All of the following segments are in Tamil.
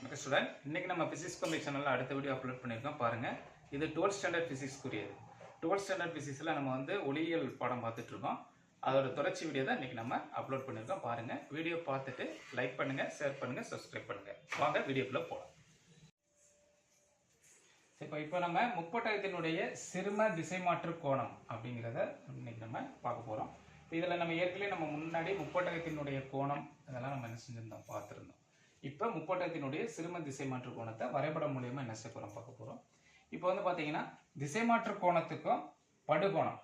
வணக்கம் ஸ்டூடெண்ட் இன்னைக்கு நம்ம பிசிக்ஸ் கம்பி சேனலில் அடுத்த வீடியோ அப்லோட் பண்ணியிருக்கோம். பாருங்கள் இது டுவெல்த் ஸ்டாண்டர்ட் பிசிக்ஸ்க்குரியது டுவெல்த் ஸ்டாண்டர்ட் பிசிக்ஸில் நம்ம வந்து ஒளியியல் பாடம் பார்த்துட்டு இருக்கோம். அதோட தொடர்ச்சி வீடியோ தான் இன்னைக்கு நம்ம அப்லோட் பண்ணியிருக்கோம். பாருங்கள் வீடியோ பார்த்துட்டு லைக் பண்ணுங்கள் ஷேர் பண்ணுங்கள் சப்ஸ்கிரைப் பண்ணுங்கள் வாங்க வீடியோக்குள்ளே போகலாம் இப்போ இப்போ நம்ம முப்பட்டகத்தினுடைய சிறும திசைமாற்று கோணம் அப்படிங்கிறத இன்னைக்கு நம்ம பார்க்க போகிறோம் இதில் நம்ம ஏற்கனவே நம்ம முன்னாடி முப்பட்டகத்தினுடைய கோணம் இதெல்லாம் நம்ம என்ன செஞ்சுருந்தோம்? பார்த்துருந்தோம். இப்போ முப்பட்டத்தினுடைய சிறும திசை மாற்று கோணத்தை வரைபடம் மூலியமாக என்ன செய்ய போகிறோம் பார்க்க போகிறோம் இப்போ வந்து பார்த்தீங்கன்னா திசை மாற்று கோணத்துக்கும் படுகோணம்.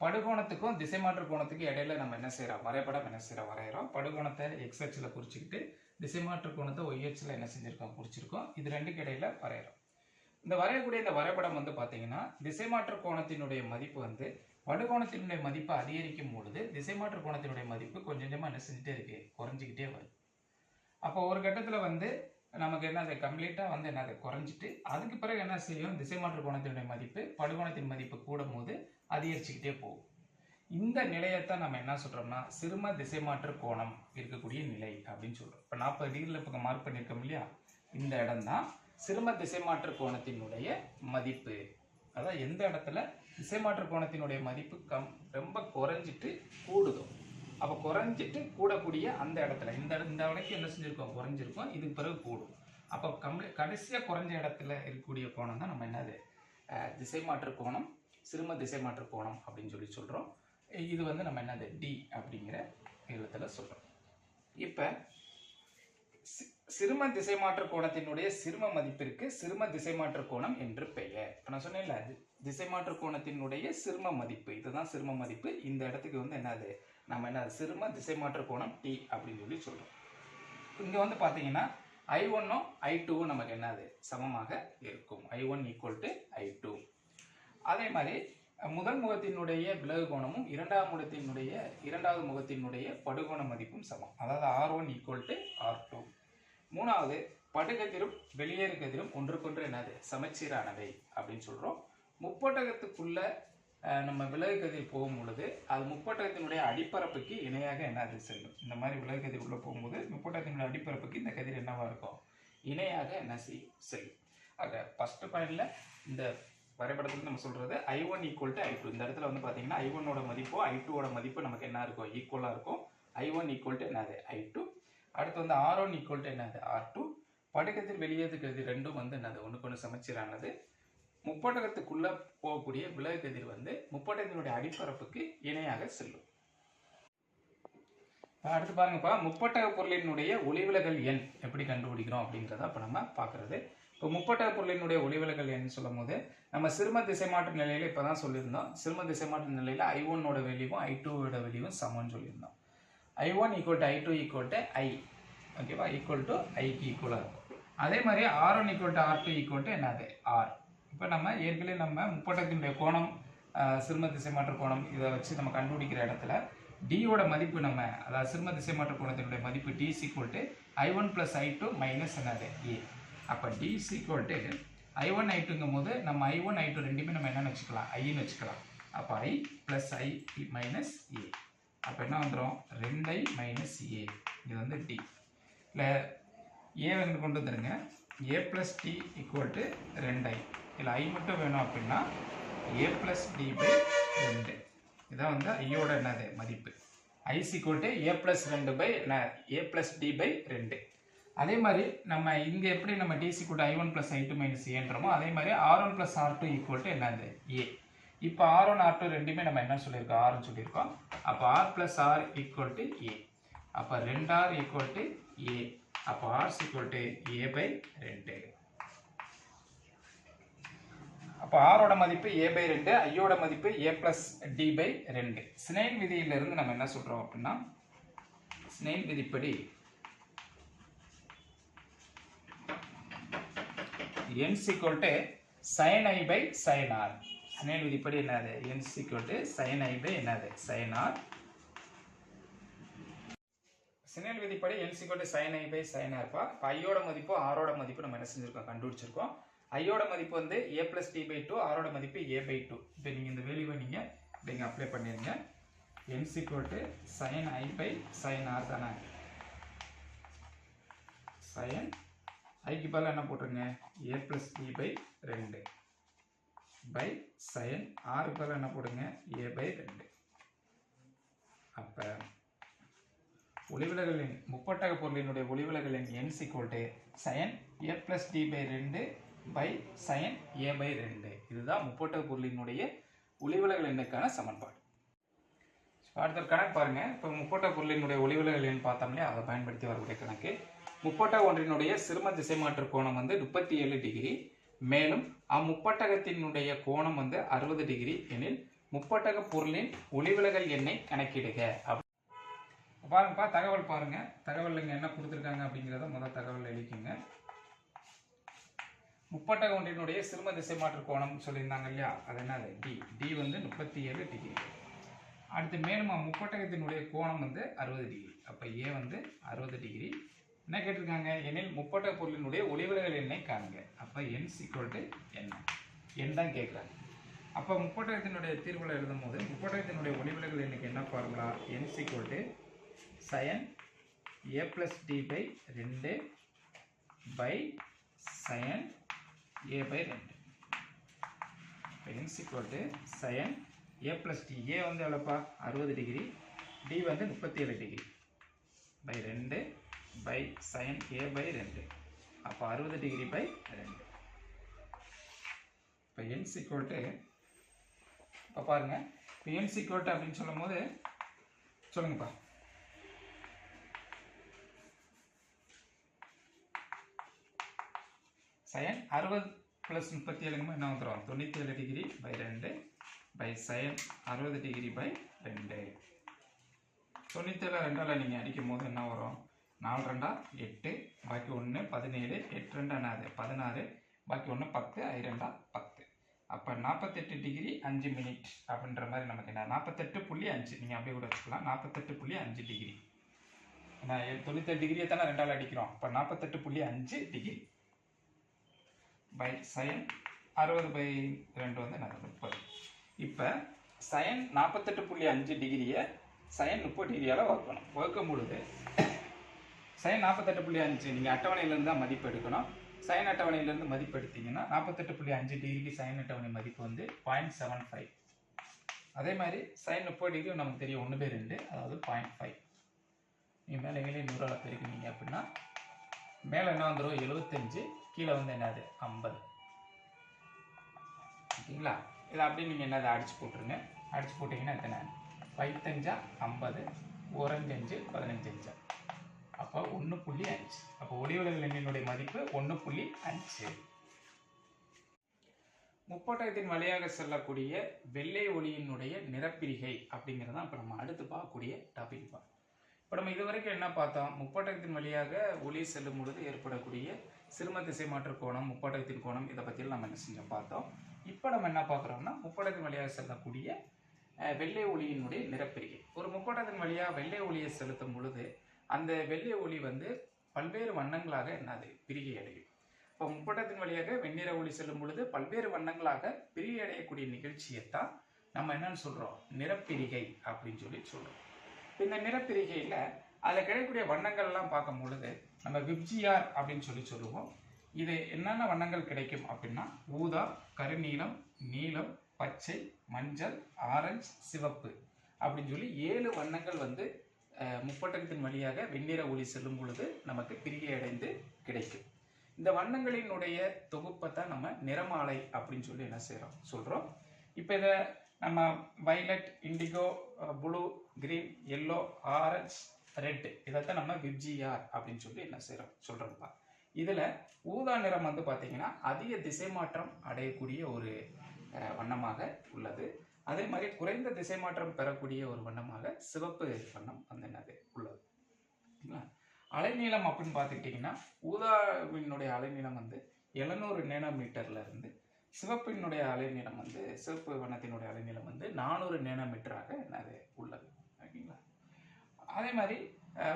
படுகோணத்துக்கும் திசைமாற்று கோணத்துக்கும் இடையில நம்ம என்ன செய்கிறோம் வரைபடம் என்ன செய்கிறோம் வரைகிறோம் படுகோணத்தை எக்ஸ் அச்சில் குறிச்சிக்கிட்டு திசைமாற்று கோணத்தை ஒய் அச்சில் என்ன செஞ்சுருக்கோம்? குறிச்சிருக்கோம். இது ரெண்டுக்கு இடையில வரைகிறோம் இந்த வரையக்கூடிய இந்த வரைபடம் வந்து பார்த்தீங்கன்னா திசை மாற்று கோணத்தினுடைய மதிப்பு வந்து படுகோணத்தினுடைய மதிப்பு அதிகரிக்கும் பொழுது திசை மாற்று கோணத்தினுடைய மதிப்பு கொஞ்சம் கொஞ்சமாக என்ன செஞ்சுட்டே இருக்கு குறைஞ்சிக்கிட்டே வருது. அப்போ ஒரு கட்டத்தில் வந்து நமக்கு என்ன அது கம்ப்ளீட்டாக வந்து என்ன அது குறைஞ்சிட்டு அதுக்கு பிறகு என்ன செய்யும் திசைமாற்று கோணத்தினுடைய மதிப்பு படுகோணத்தின் மதிப்பு கூடும் போது அதிகரிச்சுக்கிட்டே போகும். இந்த நிலையத்தான் நம்ம என்ன சொல்கிறோம்னா சிறும திசைமாற்று கோணம் இருக்கக்கூடிய நிலை அப்படின்னு சொல்கிறோம் இப்போ நாற்பது டிகிரியில் இப்போ மார்க் பண்ணியிருக்கோம் இல்லையா? இந்த இடம் தான் சிறும திசைமாற்று கோணத்தினுடைய மதிப்பு. அதான் எந்த இடத்துல? திசைமாற்று கோணத்தினுடைய மதிப்பு கம் ரொம்ப குறைஞ்சிட்டு கூடுதோ? அப்போ குறைஞ்சிட்டு கூடக்கூடிய அந்த இடத்துல. இந்த இந்த வரைக்கும் என்ன செஞ்சிருக்கோம்? குறைஞ்சிருக்கோம். இதுக்கு பிறகு கூடும். அப்போ கம்ப்ளீ கடைசியாக குறைஞ்ச இடத்துல இருக்கக்கூடிய கோணம் தான் நம்ம என்னது? திசை மாற்று கோணம் சிறும திசை மாற்று கோணம் அப்படின்னு சொல்லி சொல்கிறோம் இது வந்து நம்ம என்னது? டி அப்படிங்கிற எழுத்தில் சொல்கிறோம் இப்போ சிறும திசை மாற்று கோணத்தினுடைய சிறும மதிப்பிற்கு சிறும திசை மாற்று கோணம் என்று பெயர். இப்போ நான் சொன்னேன்ல திசை மாற்று கோணத்தினுடைய சிறும மதிப்பு. இதுதான் சிறும மதிப்பு. இந்த இடத்துக்கு வந்து என்னது? நம்ம என்ன சிறும திசைமாற்று கோணம் டி அப்படின்னு சொல்லி சொல்கிறோம் இங்கே வந்து பார்த்தீங்கன்னா ஐ ஒன்னும் ஐ டூவும் நமக்கு என்னது? சமமாக இருக்கும். I one equal to I two அதே மாதிரி முதல் முகத்தினுடைய விலகு கோணமும் இரண்டாவது முகத்தினுடைய இரண்டாவது முகத்தினுடைய படுகோண மதிப்பும் சமம். அதாவது R one equal to R two மூணாவது படுகதிரும் வெளியேறு கதிரும் ஒன்றுக்கொன்று என்னது? சமச்சீரானவை அப்படின்னு சொல்கிறோம் முப்பட்டகத்துக்குள்ள நம்ம விலகுகதில் போகும் பொழுது அது முப்பட்டகத்தினுடைய அடிப்பரப்புக்கு இணையாக என்னது செல்லும். இந்த மாதிரி விலகு உள்ளே உள்ள போகும்போது முப்பட்டகத்தினுடைய அடிப்பரப்புக்கு இந்த கதிர் என்னவா இருக்கும்? இணையாக என்ன செய்யும் செல்லும். ஆக ஃபர்ஸ்ட் பாயிண்ட்ல இந்த வரைபடத்தில் நம்ம சொல்றது I one equal to I two இந்த இடத்துல வந்து பார்த்தீங்கன்னா ஐ ஒன்னோட மதிப்போ ஐ டூவோட மதிப்பு நமக்கு என்ன இருக்கும்? ஈக்குவலாக இருக்கும். ஐ ஒன் ஈக்குவல் டு என்னது? ஐ டூ அடுத்து வந்து ஆர் ஒன் ஈக்குவல் டு என்னது? ஆர் டூ படுக்கத்தில் வெளியேதுக்கு கதிர் ரெண்டும் வந்து என்னது? ஒன்றுக்கு ஒன்று சமச்சீரானது. முப்பட்டகத்துக்குள்ள போகக்கூடிய விலகு கதிர் வந்து முப்பட்டகத்தினுடைய அடிப்பரப்புக்கு இணையாக செல்லும். அடுத்து பாருங்கப்பா. முப்பட்டக பொருளினுடைய ஒளிவிலகல் எண் எப்படி கண்டுபிடிக்கிறோம் அப்படிங்கிறத இப்போ நம்ம பார்க்குறது. இப்போ முப்பட்டக பொருளினுடைய ஒளிவிலகல் எண் சொல்லும் போது நம்ம சிறும திசைமாற்று நிலையில இப்போ தான் சொல்லியிருந்தோம். சிறும திசைமாற்று நிலையில ஐ ஒன்னோட வெளியும் ஐ டூவோட வெளியும் சமம்னு சொல்லியிருந்தோம். I one equal to I two equal to I ஓகேவா ஈக்குவல் டு ஐக்கு ஈக்குவலாக இருக்கும். அதே மாதிரி R one equal to R two equal to என்னது? ஆர் இப்போ நம்ம ஏற்கனவே நம்ம முப்பட்டத்தினுடைய கோணம் ஆஹ், சிறும திசைமாற்று கோணம் இதை வச்சு நம்ம கண்டுபிடிக்கிற இடத்துல டியோட மதிப்பு நம்ம அதாவது சிறும திசைமாற்று கோணத்தினுடைய மதிப்பு D equal to I one plus I two minus என்னது ஏ அப்போ D equal to I one I டூங்கும் போது நம்ம ஐ ஒன் ஐ டூ ரெண்டுமே நம்ம என்னென்னு வச்சுக்கலாம்? ஐன்னு வச்சுக்கலாம். அப்போ ஐ ப்ளஸ் ஐ மைனஸ் ஏ அப்போ என்ன வந்துடும் ரெண்டு ஐ மைனஸ் ஏ இது வந்து டி இல்லை ஏ வந்து கொண்டு வந்துருங்க. A plus D equal to ரெண்டு ஐ இல்லை ஐ மட்டும் வேணும் அப்படின்னா ஏ ப்ளஸ் டி பை ரெண்டு. இதான் வந்து ஐயோட என்னது? மதிப்பு. ஐ ஈக்குவல் ஏ ப்ளஸ் ரெண்டு by A plus D by ரெண்டு. அதே மாதிரி நம்ம இங்கே எப்படி நம்ம DC equal I one plus I two minus ஏன்றோமோ அதே மாதிரி R one plus R two equal to என்னது? ஏ இப்போ ஆர் ஒன் ஆர் டூ ரெண்டுமே நம்ம என்ன சொல்லியிருக்கோம்? ஆர்னு சொல்லியிருக்கோம். அப்போ R plus R equal to A அப்போ ரெண்டு ஆர் ஈக்குவல் டு ஏ அப்போ R equal to A by ரெண்டு. அப்போ ஆரோட மதிப்பு ஏ பை ரெண்டு ஐயோட மதிப்பு ஏ பிளஸ் டி பை ரெண்டு. ஸ்னெயின் விதியிலிருந்து நம்ம என்ன சொல்கிறோம் அப்படின்னா ஸ்னெயின் விதிப்படி n equal to sin i by sin r. Snell விதிப்படி என்னது? N equal to sin i by என்னது? sin r. ஸ்னெயில் விதிப்படி n equal to sin i by sin r. பா ஐயோட மதிப்பு ஆரோட மதிப்பு நம்ம என்ன செஞ்சிருக்கோம்? கண்டுபிடிச்சிருக்கோம். ஐயோட மதிப்பு வந்து A plus D by two ஆரோட மதிப்பு ஏ பை டூ இப்போ நீங்கள் இந்த வேல்யூவை நீங்கள் நீங்கள் அப்ளை பண்ணிடுங்க MC equal to I by by R r தானே? சைன் ஐக்கு பதில் என்ன போட்டுருங்க? ஏ ப்ளஸ் பி பை ரெண்டு. பை சயன் ஆறு பதில் என்ன போடுங்க? ஏ பை ரெண்டு. அப்போ ஒளிவிலகலின் முப்பட்டக பொருளினுடைய ஒளிவிலகலின் N coat sine A plus D by ரெண்டு பை சயன் ஏ பை ரெண்டு. இதுதான் முப்பட்ட பொருளினுடைய ஒளிவிலகல் எண்ணுக்கான சமன்பாடு. அடுத்த கணக்கு பாருங்க. இப்போ முப்பட்ட பொருளினுடைய ஒளிவிலகல் எண் பார்த்தோம் இல்லையா? அதை பயன்படுத்தி வரக்கூடிய கணக்கு. முப்பட்ட ஒன்றினுடைய சிறும திசைமாற்று கோணம் வந்து முப்பத்தி ஏழு டிகிரி. மேலும் அம்முப்பட்டகத்தினுடைய கோணம் வந்து அறுபது டிகிரி எனில் முப்பட்டக பொருளின் ஒளிவிலகல் எண்ணை கணக்கிடுக. அப்படி பாருங்கப்பா தகவல் பாருங்க. தகவல் இங்கே என்ன கொடுத்துருக்காங்க அப்படிங்கிறத முதல் தகவல் எழுதிக்குங்க முப்பட்டக ஒன்றினுடைய சிறும திசை மாற்று கோணம் சொல்லியிருந்தாங்க இல்லையா? அது என்னது? டி டி வந்து முப்பத்தி ஏழு டிகிரி அடுத்து மேலும் முப்பட்டகத்தினுடைய கோணம் வந்து அறுபது டிகிரி அப்போ ஏ வந்து அறுபது டிகிரி என்ன கேட்டிருக்காங்க? எனில் முப்பட்டக பொருளினுடைய ஒளிவிலகல் எண்ணை காணுங்க. அப்போ என் சீக்வல் டு என்ன என் தான் கேட்குறாங்க அப்போ முப்பட்டகத்தினுடைய தீர்வுகளை எழுதும் போது முப்பட்டகத்தினுடைய ஒளிவிலகல் எண்ணுக்கு என்ன formula N equal to sine A plus D by ரெண்டு பை சயன் ஏ பை ரெண்டு. இப்போ N equal to sine A plus D A வந்து எவ்வளோப்பா அறுபது டிகிரி டி வந்து முப்பத்தி ஏழு டிகிரி பை ரெண்டு பை சைன் ஏ பை ரெண்டு. அப்போ அறுபது டிகிரி பை ரெண்டு. இப்போ என் சிக்வல்ட்டு இப்போ பாருங்கள் இப்போ என் சிக்வல்ட்டு அப்படின்னு சொல்லும் போது சொல்லுங்கப்பா. சயன் அறுபது ப்ளஸ் முப்பத்தி ஏழுங்கமா என்ன வந்துடும் தொண்ணூற்றி ஏழு டிகிரி பை ரெண்டு பை சயன் அறுபது டிகிரி பை ரெண்டு. தொண்ணூத்தேழு ரெண்டால் நீங்கள் அடிக்கும் போது என்ன வரும்? நாலு ரெண்டா எட்டு பாக்கி ஒன்று பதினேழு எட்டு ரெண்டா என்னது பதினாறு பாக்கி ஒன்று பத்து ஐ பத்து. அப்போ நாற்பத்தெட்டு டிகிரி அஞ்சு மினிட் அப்படின்ற மாதிரி நமக்கு என்ன? நாற்பத்தெட்டு புள்ளி அஞ்சு. நீங்கள் அப்படியே கூட வச்சுக்கலாம். நாற்பத்தெட்டு புள்ளி அஞ்சு டிகிரி ஏன்னா தொண்ணூத்தெட்டு டிகிரியை தானே ரெண்டால் அடிக்கிறோம். அப்போ நாற்பத்தெட்டு புள்ளி அஞ்சு டிகிரி பை சயன் அறுபது பை ரெண்டு வந்து என்னது முப்பது. இப்போ சயன் நாற்பத்தெட்டு புள்ளி அஞ்சு டிகிரியை சயன் முப்பது டிகிரியால் வகுக்கணும். வகுக்கும் பொழுது சைன் நாற்பத்தெட்டு புள்ளி அஞ்சு நீங்கள் அட்டவணையிலேருந்து தான் மதிப்பு எடுக்கணும். சயன் அட்டவணையிலேருந்து மதிப்பு எடுத்தீங்கன்னா நாற்பத்தெட்டு புள்ளி அஞ்சு டிகிரிக்கு சயன் அட்டவணை மதிப்பு வந்து பாயிண்ட் செவன் ஃபைவ் அதே மாதிரி சைன் முப்பது டிகிரி நமக்கு தெரியும் ஒன்று பேர் ரெண்டு அதாவது பாயிண்ட் ஃபைவ் நீங்கள் மேலே கீழே நூறால் பெருக்கினீங்க அப்படின்னா மேலே என்ன வந்துடும் எழுபத்தஞ்சு கீழே வந்து என்னது? ஐம்பது. ஓகேங்களா? இதை அப்படியே நீங்கள் என்னது அடிச்சு போட்டுருங்க. அடிச்சு போட்டிங்கன்னா எத்தனை? பைத்தஞ்சா ஐம்பது ஓரஞ்சஞ்சு பதினஞ்சஞ்சா. அப்போ ஒன்று புள்ளி அஞ்சு. அப்போ ஒளிவிலகல் எண்ணினுடைய மதிப்பு ஒன்று புள்ளி அஞ்சு. முப்பட்டகத்தின் வழியாக செல்லக்கூடிய வெள்ளை ஒளியினுடைய நிறப்பிரிகை அப்படிங்கிறது தான் இப்போ நம்ம அடுத்து பார்க்கக்கூடிய டாபிக் பார்க்கணும் இப்போ நம்ம இது வரைக்கும் என்ன பார்த்தோம்? முப்பட்டகத்தின் வழியாக ஒளி செல்லும் பொழுது ஏற்படக்கூடிய சிறும திசை மாற்று கோணம் முப்பட்டகத்தின் கோணம் இதை பற்றியெல்லாம் நம்ம என்ன செஞ்சோம் பார்த்தோம். இப்போ நம்ம என்ன பார்க்குறோம்னா முப்பட்டகத்தின் வழியாக செல்லக்கூடிய வெள்ளை ஒளியினுடைய நிறப்பிரிகை ஒரு முப்பட்டகத்தின் வழியாக வெள்ளை ஒளியை செலுத்தும் பொழுது அந்த வெள்ளை ஒளி வந்து பல்வேறு வண்ணங்களாக என்னது? பிரிகை அடையும். இப்போ முப்பட்டத்தின் வழியாக வெண்ணிற ஒளி செல்லும் பொழுது பல்வேறு வண்ணங்களாக பிரிகை அடையக்கூடிய நிகழ்ச்சியைத்தான் நம்ம என்னன்னு சொல்கிறோம் நிறப்பிரிகை அப்படின்னு சொல்லி சொல்கிறோம் இந்த நிறப்பிரிகையில் அதில் கிடைக்கக்கூடிய வண்ணங்கள்லாம் பார்க்கும் பொழுது நம்ம விப்ஜிஆர் அப்படின்னு சொல்லி சொல்லுவோம். இது என்னென்ன வண்ணங்கள் கிடைக்கும் அப்படின்னா ஊதா கருநீலம் நீலம் பச்சை மஞ்சள் ஆரஞ்சு சிவப்பு அப்படின்னு சொல்லி ஏழு வண்ணங்கள் வந்து முப்பட்டகத்தின் வழியாக வெண்ணிற ஒளி செல்லும் பொழுது நமக்கு பிரிகை அடைந்து கிடைக்கும். இந்த வண்ணங்களினுடைய தொகுப்பை தான் நம்ம நிறமாலை அப்படின்னு சொல்லி என்ன செய்கிறோம் சொல்கிறோம் இப்போ இதை நம்ம violet indigo blue green yellow orange red இதைத்தான் நம்ம விப்ஜிஆர் அப்படின்னு சொல்லி என்ன செய்கிறோம் சொல்கிறோம்ப்பா இதில் ஊதா நிறம் வந்து பார்த்தீங்கன்னா அதிக திசை மாற்றம் அடையக்கூடிய ஒரு வண்ணமாக உள்ளது. அதே மாதிரி குறைந்த திசை மாற்றம் பெறக்கூடிய ஒரு வண்ணமாக சிவப்பு வண்ணம் வந்து என்னது? உள்ளது. சரிங்களா? அலைநீளம் அப்படின்னு பார்த்துக்கிட்டிங்கன்னா ஊதாவினுடைய அலைநீளம் வந்து எழுநூறு நேனோமீட்டர்ல இருந்து சிவப்பினுடைய அலைநீளம் வந்து சிவப்பு வண்ணத்தினுடைய அலைநீளம் வந்து நானூறு நேனோமீட்டராக என்னது? உள்ளது. ஓகேங்களா அதே மாதிரி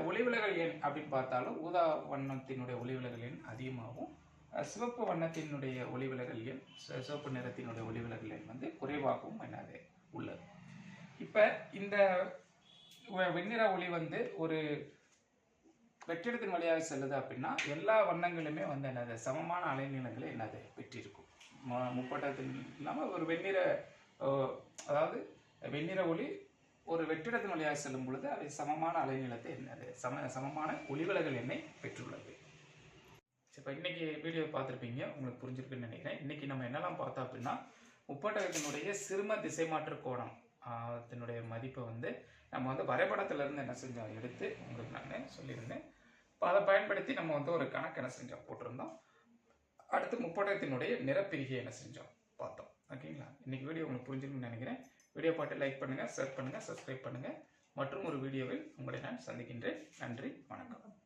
ஒளிவிலகல் எண் அப்படின்னு பார்த்தாலும் ஊதா வண்ணத்தினுடைய ஒளிவிலகல் எண் அதிகமாகவும் சிவப்பு வண்ணத்தினுடைய ஒளிவிலகல் எண் சிவப்பு நிறத்தினுடைய ஒளிவிலகல் எண் வந்து குறைவாகவும் என்னது உள்ளது. இப்போ இந்த வெண்ணிற ஒளி வந்து ஒரு வெற்றிடத்தின் வழியாக செல்லுது அப்படின்னா எல்லா வண்ணங்களுமே வந்து என்னது சமமான அலைநீளங்களை என்னது பெற்றிருக்கும். முப்பட்டத்தின் இல்லாமல் ஒரு வெண்ணிற ஓ, அதாவது வெண்ணிற ஒளி ஒரு வெற்றிடத்தின் வழியாக செல்லும் பொழுது அவை சமமான அலைநீளத்தை என்னது சம சமமான ஒளிவிலகல் எண்ணை பெற்றுள்ளது. இப்போ இன்றைக்கி வீடியோ பார்த்துருப்பீங்க. உங்களுக்கு புரிஞ்சிருக்குன்னு நினைக்கிறேன். இன்றைக்கி நம்ம என்னெல்லாம் பார்த்தோம் அப்படின்னா முப்பட்டகத்தினுடைய சிறும திசைமாற்று கோணம் அதனுடைய மதிப்பை வந்து நம்ம வந்து வரைபடத்துலேருந்து என்ன செஞ்சோம்? எடுத்து உங்களுக்கு நான் சொல்லியிருந்தேன். இப்போ அதை பயன்படுத்தி நம்ம வந்து ஒரு கணக்கு என்ன செஞ்சோம்? போட்டிருந்தோம். அடுத்து முப்பட்டகத்தினுடைய நிறப்பிரிகை என்ன செஞ்சோம்? பார்த்தோம். ஓகேங்களா? இன்றைக்கி வீடியோ உங்களுக்கு புரிஞ்சிருக்குன்னு நினைக்கிறேன். வீடியோ பாட்டு லைக் பண்ணுங்கள் ஷேர் பண்ணுங்கள் சப்ஸ்கிரைப் பண்ணுங்கள் மற்றும் ஒரு வீடியோவில் உங்களை நான் சந்திக்கின்றேன். நன்றி வணக்கம்.